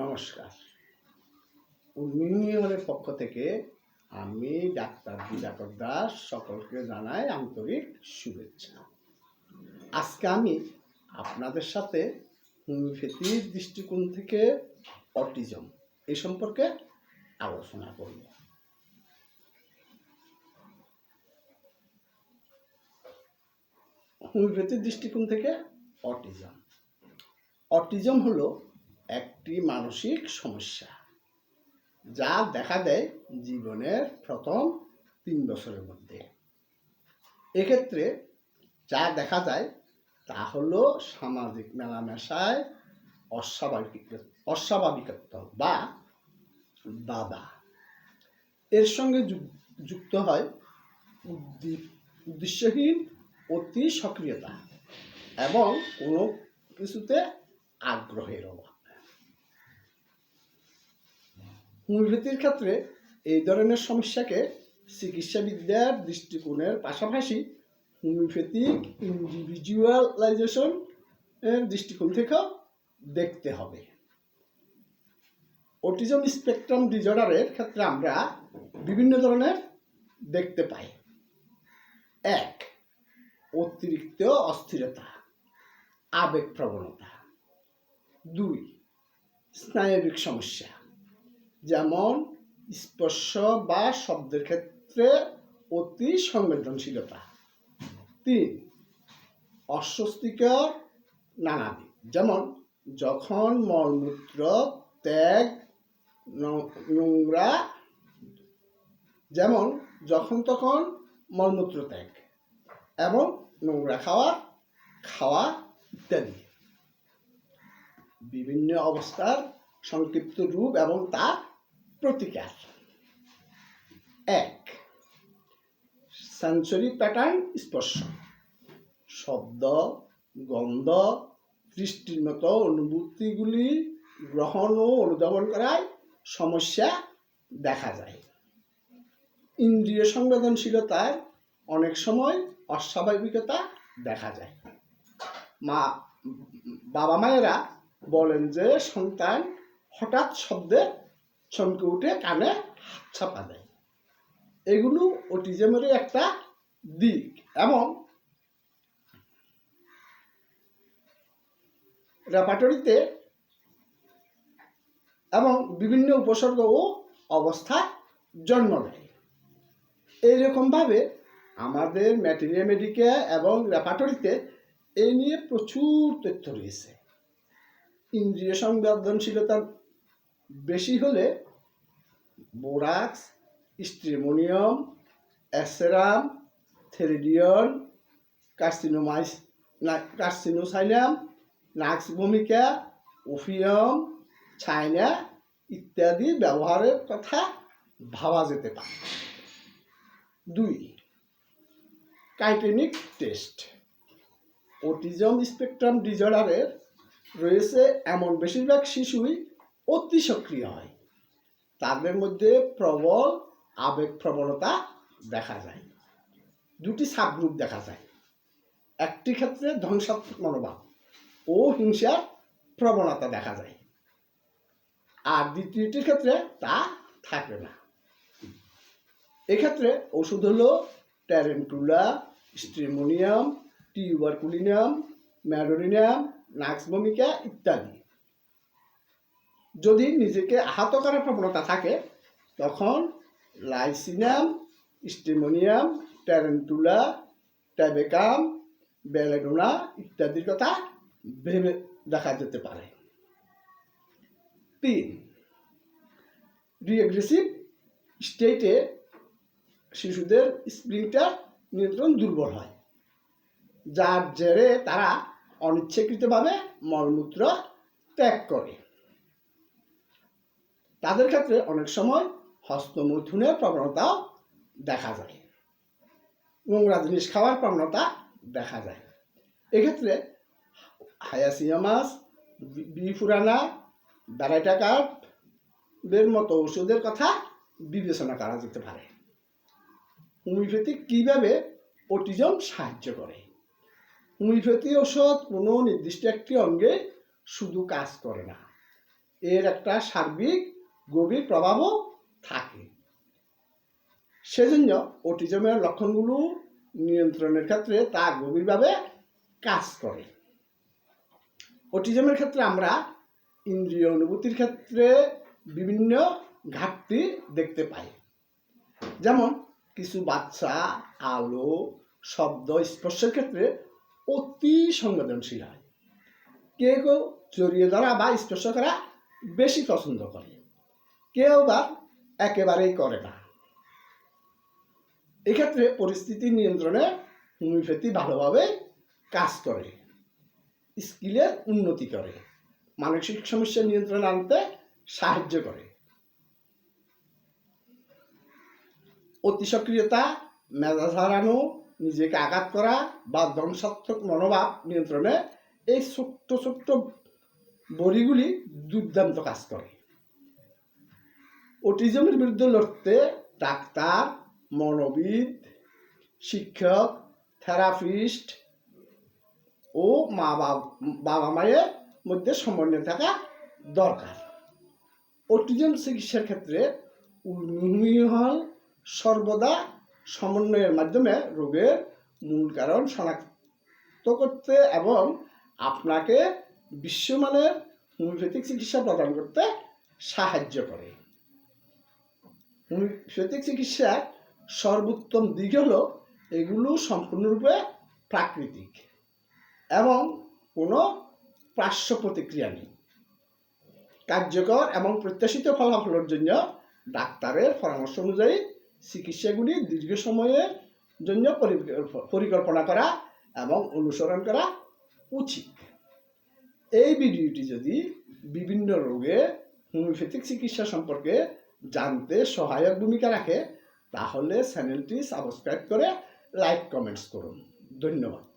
নমস্কার। উন্মিউনিয়নের পক্ষ থেকে আমি ডাক্তার দিবাকর দাস সকলকে জানাই আন্তরিক শুভেচ্ছা। আজকে আমি আপনাদের সাথে হোমিওপ্যাথির দৃষ্টিকোণ থেকে অটিজম এই সম্পর্কে আলোচনা করব। হোমিওপ্যাথির দৃষ্টিকোণ থেকে অটিজম। অটিজম হলো একটি মানসিক সমস্যা, যা দেখা দেয় জীবনের প্রথম তিন বছরের মধ্যে। এক্ষেত্রে যা দেখা যায় তা হলো সামাজিক মেলামেশায় অস্বাভাবিক, অস্বাভাবিকত্ব বা বাধা। এর সঙ্গে যুক্ত হয় উদ্দী- উদ্দেশ্যহীন অতি সক্রিয়তা এবং কোনো কিছুতে আগ্রহের অভাব। হোমিওপ্যাথির ক্ষেত্রে এই ধরনের সমস্যাকে চিকিৎসাবিদ্যার দৃষ্টিকোণের পাশাপাশি হোমিওপ্যাথিক ইন্ডিভিজুয়ালাইজেশন এর দৃষ্টিকোণ থেকেও দেখতে হবে। অটিজম স্পেকট্রাম ডিজর্ডারের ক্ষেত্রে আমরা বিভিন্ন ধরনের দেখতে পাই। এক, অতিরিক্ত অস্থিরতা আবেগ প্রবণতা দুই, স্নায়বিক সমস্যা। যেমন স্পর্শ বা শব্দের ক্ষেত্রে অতি সংবেদনশীলতা। তিন, অস্বস্তিকর নানাদিক যেমন যখন মলমূত্র, ত্যাগ নোংরা। যেমন যখন তখন মলমূত্র ত্যাগ এবং নোংরা খাওয়া খাওয়া ইত্যাদি। বিভিন্ন অবস্থার সংক্ষিপ্ত রূপ এবং তার প্রতিকার। এক সেন্সরি প্যাটার্ন স্পর্শ। শব্দ, গন্ধ দৃষ্টির মতো অনুভূতিগুলি গ্রহণ ও অনুধাবন করায় সমস্যা দেখা যায়। ইন্দ্রিয় সংবেদনশীলতায় অনেক সময় অস্বাভাবিকতা দেখা যায়। মা বাবা মায়েরা বলেন যে সন্তান হঠাৎ শব্দে চমকে উঠে কানে হাত ছাপা দেয়। এগুলো অটিজমের একটা দিক। এবং রেপাটরিতে এবং বিভিন্ন উপসর্গ ও অবস্থা জন্ম দেয় এইরকমভাবে আমাদের ম্যাটেরিয়া মেডিকা এবং রেপাটরিতে এই নিয়ে প্রচুর তথ্য রয়েছে। ইন্দ্রিয় সংবেদনশীলতা বেশি হলে বোরাক্স স্ট্রিমোনিয়াম, অ্যাসেরাম, থেরিডিয়ন, কার্সিনোমাইস কার্সিনোসাইনাম নাক্স ভূমিকা ওফিয়াম চাইনা ইত্যাদি ব্যবহারের কথা ভাবা যেতে পারে। দুই, কাইটেনিক টেস্ট। অটিজম স্পেকট্রাম ডিজর্ডারের রয়েছে এমন বেশিরভাগ শিশুই অতি সক্রিয় হয়। তাদের মধ্যে প্রবল আবেগ প্রবণতা দেখা যায়। দুটি সাবগ্রুপ দেখা যায়। একটি ক্ষেত্রে ধ্বংসাত্মক মনোভাব ও হিংসার প্রবণতা দেখা যায়। আর দ্বিতীয়টির ক্ষেত্রে তা থাকে না। এক্ষেত্রে ওষুধ হলো tarentula stramonium tuberculinum medorrhinum nux vomica ইত্যাদি। যদি নিজেকে আহত করার প্রবণতা থাকে, তখন লাইসিনাম, স্টিমোনিয়াম, ট্যারেন্টুলা, ট্যাবেকাম, বেলেডোনা ইত্যাদির কথা ভেবে দেখা যেতে পারে। তিন রিএগ্রেসিভ স্টেটে শিশুদের স্প্রিংটার নিয়ন্ত্রণ দুর্বল হয়, যার জেরে তারা অনিচ্ছাকৃতভাবে মলমূত্র ত্যাগ করে। তাদের ক্ষেত্রে অনেক সময় হস্তমৈথুনের প্রবণতাও দেখা যায়। নোংরা জিনিস খাওয়ার প্রবণতা দেখা যায়। এক্ষেত্রে হায়াসিয়ামাস বিফুরানা ব্যারাইটাকার দের মতো ওষুধের কথা বিবেচনা করা যেতে পারে। হোমিওপ্যাথি কীভাবে অটিজম সাহায্য করে? হোমিওপ্যাথি ওষুধ কোনো নির্দিষ্ট একটি অঙ্গে শুধু কাজ করে না। এর একটা সার্বিক গভীর প্রভাবও থাকে। সেজন্য অটিজমের লক্ষণগুলো নিয়ন্ত্রণের ক্ষেত্রে তা গভীরভাবে কাজ করে। অটিজমের ক্ষেত্রে আমরা ইন্দ্রিয় অনুভূতির ক্ষেত্রে বিভিন্ন ঘাটতি দেখতে পাই। যেমন কিছু বাচ্চা, আলো, শব্দ, স্পর্শের ক্ষেত্রে অতি সংবেদনশীল হয়। কেউ কেউ জড়িয়ে ধরা বা স্পর্শ করা বেশি পছন্দ করে। কেউ বা একেবারেই করে না। এক্ষেত্রে পরিস্থিতি নিয়ন্ত্রণে হোমিওপ্যাথি ভালোভাবে কাজ করে, স্কিলের উন্নতি করে, মানসিক সমস্যা নিয়ন্ত্রণে আনতে সাহায্য করে। অতি সক্রিয়তা, মেজাজ হারানো, নিজেকে আঘাত করা বা ধ্বংসাত্মক মনোভাব নিয়ন্ত্রণে এই ছোট্ট ছোট্ট বড়িগুলি দুর্দান্ত কাজ করে। অটিজমের বিরুদ্ধে লড়তে ডাক্তার, মনোবিদ, শিক্ষক, থেরাপিস্ট ও মা বাবা মায়ের মধ্যে সমন্বয় থাকা দরকার। অটিজম চিকিৎসার ক্ষেত্রে উন্নয়ন সর্বদা সমন্বয়ের মাধ্যমে রোগের মূল কারণ শনাক্ত করতে এবং আপনাকে বিশ্বমানের হোমিওপ্যাথিক চিকিৎসা প্রদান করতে সাহায্য করে। হোমিওপ্যাথিক চিকিৎসার সর্বোত্তম দিক হলো এগুলো সম্পূর্ণরূপে প্রাকৃতিক এবং কোনো পার্শ্ব প্রতিক্রিয়া নেই। কার্যকর এবং প্রত্যাশিত ফলাফলের জন্য ডাক্তারের পরামর্শ অনুযায়ী চিকিৎসাগুলি দীর্ঘ সময়ের জন্য পরিকল্পনা করা এবং অনুসরণ করা উচিত। এই ভিডিওটি যদি বিভিন্ন রোগে হোমিওপ্যাথিক চিকিৎসা সম্পর্কে জানতে সহায়ক ভূমিকা রাখে তাহলে চ্যানেলটি সাবস্ক্রাইব করে লাইক কমেন্টস করুন। ধন্যবাদ।